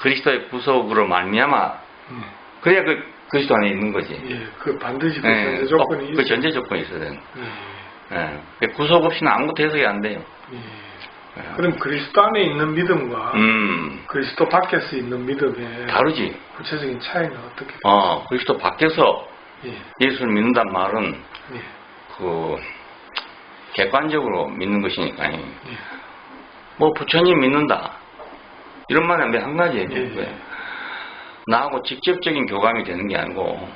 그리스도의 구속으로 말미암아 예. 그래야 그 그리스도 안에 있는 거지. 예, 그 반드시 그 예, 전제 꼭 조건이 그 있어요. 전제 조건이 있어야 되는. 예, 예. 그 구속 없이는 아무것도 해석이 안 돼요. 예. 예. 그럼 그리스도 안에 있는 믿음과 음, 그리스도 밖에서 있는 믿음의 다르지. 구체적인 차이는 어떻게? 어, 그리스도 밖에서 예, 예수를 믿는단 말은 예, 그 객관적으로 믿는 것이니까. 예. 뭐 부처님 믿는다. 이런 말은 한 가지 예, 얘기인 거예요. 예. 나하고 직접적인 교감이 되는 게 아니고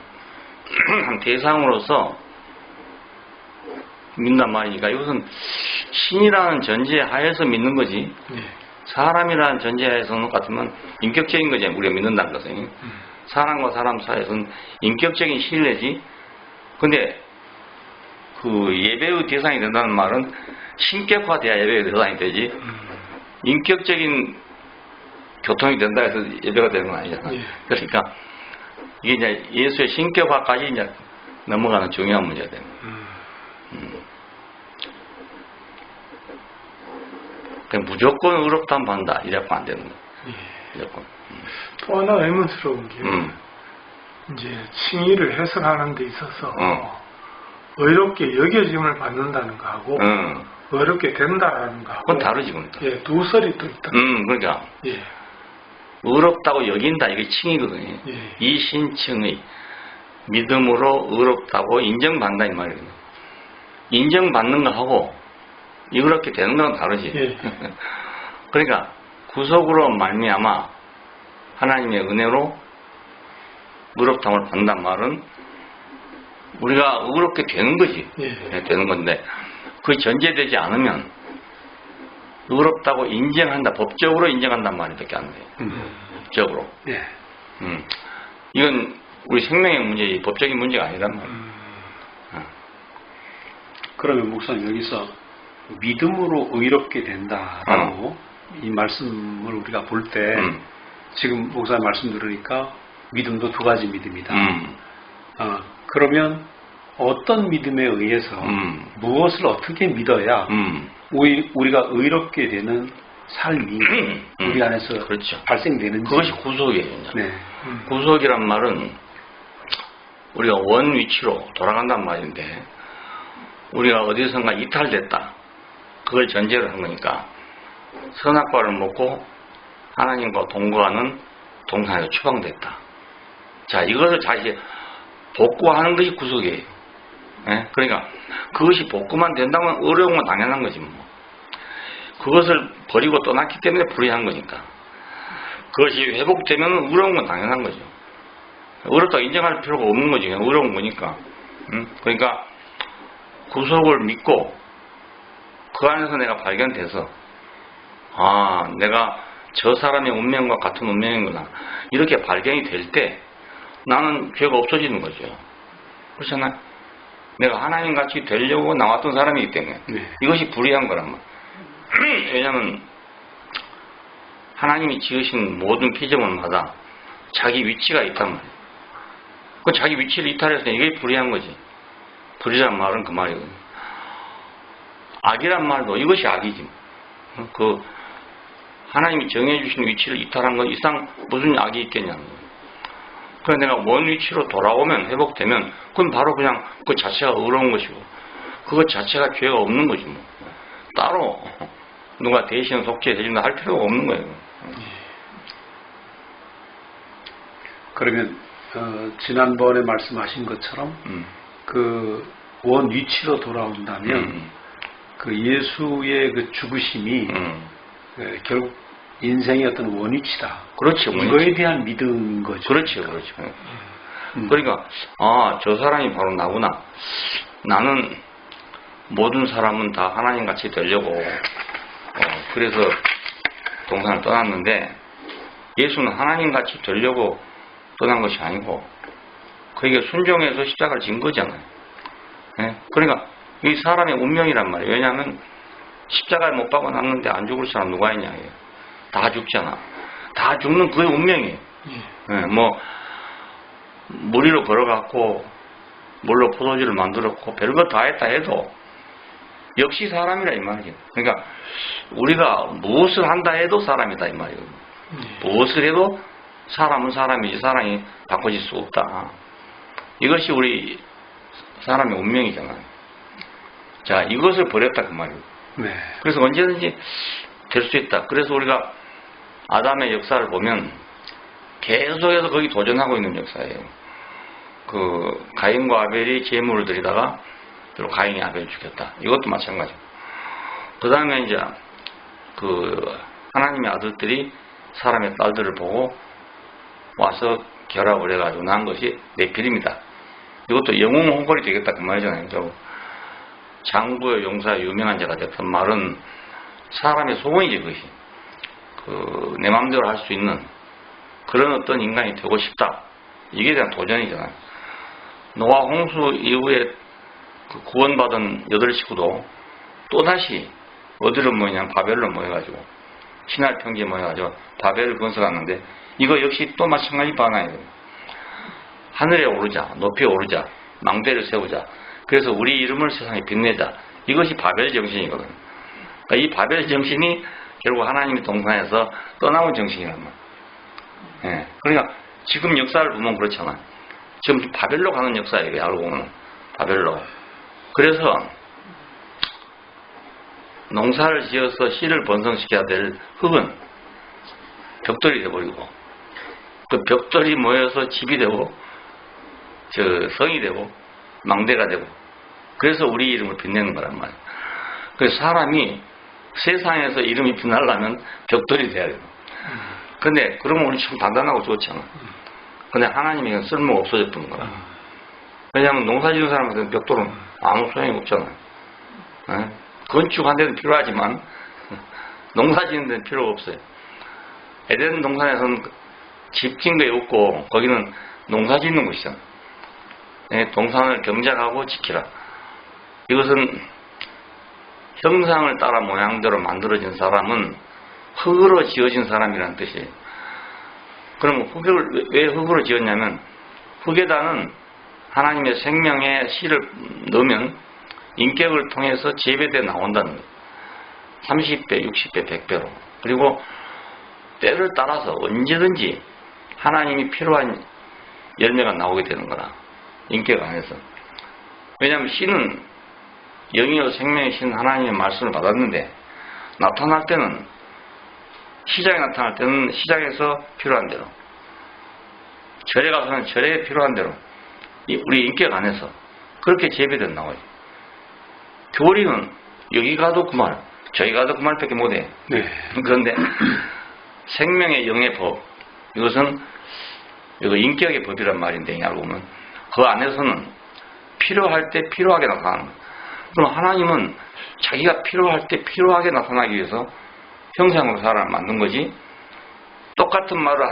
한 대상으로서 믿는단 말이니까 이것은 신이라는 전제 하에서 믿는 거지. 예. 사람이라는 전제 하에서는 같으면 인격적인 거지. 우리가 믿는다는 것은. 음, 사람과 사람 사이에서는 인격적인 신뢰지. 근데 그 예배의 대상이 된다는 말은 신격화돼야 예배의 대상이 되지. 음, 인격적인 교통이 된다 해서 예배가 되는 건 아니잖아. 예. 그러니까 이게 이제 예수의 신격화까지 이제 넘어가는 중요한 문제가 되는 거예요. 음, 그냥 무조건 의롭다면 반다. 이래갖고 안 되는 거예요. 예. 무조건. 또 하나 의문스러운 게 음. 이제 칭의를 해석하는 데 있어서 어. 의롭게 여겨짐을 받는다는 거하고 응. 의롭게 된다라는 거하고 그건 다르지, 그러니까. 예, 두 설이 또 있다. 음, 그러니까. 예, 의롭다고 여긴다. 이게 칭이거든요. 예. 이 신칭의 믿음으로 의롭다고 인정받는다. 이 말이에요. 인정받는 거하고 이렇게 되는 건 다르지. 예. 그러니까 구속으로 말미암아 하나님의 은혜로 의롭다움을 받는단 말은 우리가 의롭게 되는 거지. 예. 예, 되는 건데 그 전제되지 않으면 의롭다고 인정한다. 법적으로 인정한단 말이밖에 안 돼요. 음. 법적으로. 예. 음. 이건 우리 생명의 문제지 법적인 문제가 아니란 말이에요. 음, 그러면 목사님 여기서 믿음으로 의롭게 된다라고 이 말씀을 우리가 볼때 음. 지금 목사님 말씀 들으니까 믿음도 두 가지 믿음이다. 음. 아, 그러면 어떤 믿음에 의해서 음. 무엇을 어떻게 믿어야 음. 우리, 우리가 의롭게 되는 삶이 음. 우리 안에서 그렇죠. 발생되는지 그것이 구속이에요. 네. 음, 구속이란 말은 우리가 원 위치로 돌아간단 말인데 우리가 어디선가 이탈됐다. 그걸 전제로 한 거니까 선악과를 먹고 하나님과 동거하는 동산에서 추방됐다. 자, 이것을 다시 복구하는 것이 구속이에요. 예? 그러니까 그것이 복구만 된다면 어려운 건 당연한 거지 뭐. 그것을 버리고 떠났기 때문에 불의한 거니까. 그것이 회복되면 어려운 건 당연한 거죠. 어렵다고 인정할 필요가 없는 거지. 그냥 어려운 거니까. 응? 그러니까 구속을 믿고 그 안에서 내가 발견돼서 아 내가 저 사람의 운명과 같은 운명이구나 이렇게 발견이 될 때 나는 죄가 없어지는 거죠. 그렇잖아요. 내가 하나님 같이 되려고 나왔던 사람이기 때문에 네. 이것이 불의한 거란 말. 왜냐하면 하나님이 지으신 모든 피조물마다 자기 위치가 있단 말이에요. 그 자기 위치를 이탈해서 이게 불의한 거지. 불의란 말은 그 말이거든요. 악이란 말도 이것이 악이지. 어? 그 하나님이 정해주신 위치를 이탈한 건 이상 무슨 악이 있겠냐는 거예요. 그래서 내가 원 위치로 돌아오면 회복되면 그건 바로 그냥 그 자체가 의로운 것이고 그것 자체가 죄가 없는 거지 뭐. 따로 누가 대신 속죄해 준다 할 필요가 없는 거예요. 그러면 어, 지난번에 말씀하신 것처럼 음. 그원 위치로 돌아온다면 음. 그 예수의 그 죽으심이 음. 예, 결국 인생의 어떤 원위치다. 그렇죠. 이거에 대한 믿음인 거죠. 그렇죠, 그렇죠. 음. 그러니까 아 저 사람이 바로 나구나. 나는 모든 사람은 다 하나님 같이 되려고 어, 그래서 동산을 떠났는데 예수는 하나님 같이 되려고 떠난 것이 아니고 그에게 순종해서 십자가를 진 거잖아요. 예? 그러니까 이 사람의 운명이란 말이에요. 왜냐하면 십자가를 못 박아 놨는데 안 죽을 사람 누가 있냐 이게. 다 죽잖아. 다 죽는 그의 운명이에요. 예. 예, 뭐 무리로 걸어갔고 물로 포도주를 만들었고 별거 다 했다 해도 역시 사람이라 이 말이에요. 그러니까 우리가 무엇을 한다 해도 사람이다 이 말이에요. 예. 무엇을 해도 사람은 사람이지 사람이 바꿔질 수 없다. 이것이 우리 사람의 운명이잖아. 자, 이것을 버렸다 그 말이에요. 네. 그래서 언제든지 될 수 있다. 그래서 우리가 아담의 역사를 보면 계속해서 거기 도전하고 있는 역사예요. 그 가인과 아벨이 제물을 드리다가 또 가인이 아벨을 죽였다. 이것도 마찬가지고. 그 다음에 이제 그 하나님의 아들들이 사람의 딸들을 보고 와서 결합을 해가지고 난 것이 네피림이다. 이것도 영웅 홍골이 되겠다 그 말이잖아요. 저 장부의 용사 유명한 자가 됐던 말은 사람의 소원이지 그것이. 그 내 마음대로 할 수 있는 그런 어떤 인간이 되고 싶다. 이게 대한 도전이잖아요. 노아 홍수 이후에 그 구원받은 여덟 식구도 또다시 어디로 모이냐면 바벨로 모여가지고 신할 평지에 모여가지고 바벨을 건설하는데 이거 역시 또 마찬가지 반항이에요. 하늘에 오르자, 높이 오르자, 망대를 세우자. 그래서 우리 이름을 세상에 빛내자. 이것이 바벨 정신이거든. 그러니까 이 바벨 정신이 결국 하나님의 동산에서 떠나온 정신이란 말이야. 예. 그러니까 지금 역사를 보면 그렇잖아. 지금 바벨로 가는 역사예요. 알고 보면 바벨로. 그래서 농사를 지어서 씨를 번성시켜야 될 흙은 벽돌이 돼버리고 그 벽돌이 모여서 집이 되고 저 성이 되고 망대가 되고 그래서 우리 이름을 빛내는 거란 말이에요. 그래서 사람이 세상에서 이름이 빛나려면 벽돌이 돼야 돼요. 근데 그러면 우리 참 단단하고 좋잖아. 근데 하나님이 쓸모가 없어져 버린 거야. 왜냐하면 농사 지는 사람한테는 벽돌은 아무 소용이 없잖아. 예? 건축한 데는 필요하지만 농사 짓는 데는 필요가 없어요. 에덴 동산에서는 집 짓는 게 없고 거기는 농사 짓는 곳이잖아. 예, 동산을 경작하고 지키라. 이것은 형상을 따라 모양대로 만들어진 사람은 흙으로 지어진 사람이라는 뜻이에요. 그럼 흙을 왜 흙으로 지었냐면 흙에다는 하나님의 생명의 씨를 넣으면 인격을 통해서 재배돼 나온다는 거예요. 30배, 60배, 100배로. 그리고 때를 따라서 언제든지 하나님이 필요한 열매가 나오게 되는 거라. 인격 안에서. 왜냐하면 씨는 영이요 생명의 신 하나님의 말씀을 받았는데 나타날 때는 시장에 나타날 때는 시장에서 필요한 대로 절에 가서는 절에 필요한 대로 이- 우리 인격 안에서 그렇게 재배돼 나와요. 교리는 여기 가도 그 말, 저기 가도 그 말밖에 못해. 네. 그런데 생명의 영의 법 이것은 이거 인격의 법이란 말인데 알고 보면 그 안에서는 필요할 때 필요하게 나타나는 거예요. 그럼 하나님은 자기가 필요할 때 필요하게 나타나기 위해서 형상으로 사람을 만든 거지 똑같은 말을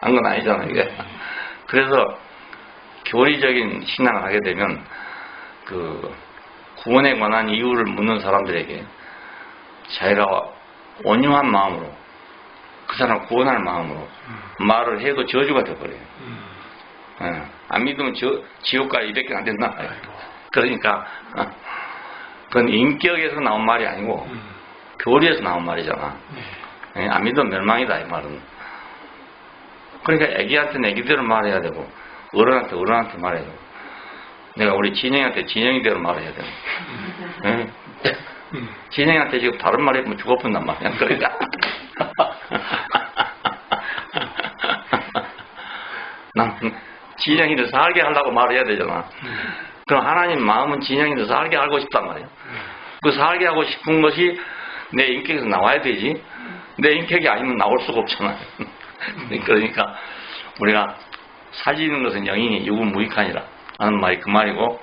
한 건 아니잖아요. 이게. 그래서 교리적인 신앙을 하게 되면 그 구원에 관한 이유를 묻는 사람들에게 자기가 온유한 마음으로 그 사람 구원할 마음으로 말을 해도 저주가 돼버려요. 예. 안 믿으면 저, 지옥가 200개 안 된다. 그러니까 어, 그건 인격에서 나온 말이 아니고 교리에서 나온 말이잖아. 예, 안 믿으면 멸망이다 이 말은. 그러니까 애기한테는 애기대로 말해야 되고 어른한테 어른한테 말해야 되고 내가 우리 진영한테 진영이대로 말해야 되고 예? 진영한테 지금 다른 말 해보면 죽어본단 말이야. 그러니까 난 진영이를 살게 하려고 말해야 되잖아. 그럼 하나님 마음은 진영이를 살게 하고 싶단 말이야. 그 살게 하고 싶은 것이 내 인격에서 나와야 되지. 내 인격이 아니면 나올 수가 없잖아. 그러니까 우리가 살리는 것은 영이니 육은 무익하니라 하는 말이 그 말이고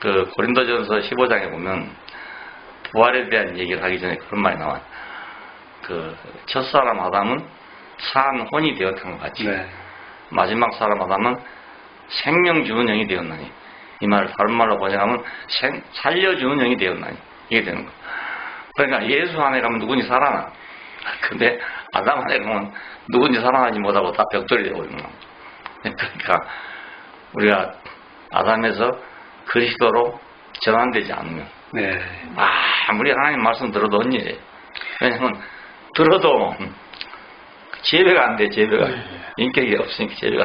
그 고린도전서 15장에 보면 부활에 대한 얘기를 하기 전에 그런 말이 나와요. 그 첫사람 아담은 산 혼이 되었던 것 같이 네. 마지막 사람 아담은 생명 주는 영이 되었나니 이 말을 다른 말로 번역하면 생, 살려주는 영이 되었나니 이게 되는 거예요. 그러니까 예수 안에 가면 누군지 살아나. 근데 아담 안에 가면 누군지 살아나지 못하고 다 벽돌이 되어버리는 거예요. 그러니까 우리가 아담에서 그리스도로 전환되지 않으면 네. 아무리 하나님 말씀 들어도 언니 왜냐면 들어도 재배가 안 돼, 재배가. 예, 예. 인격이 없으니까 재배가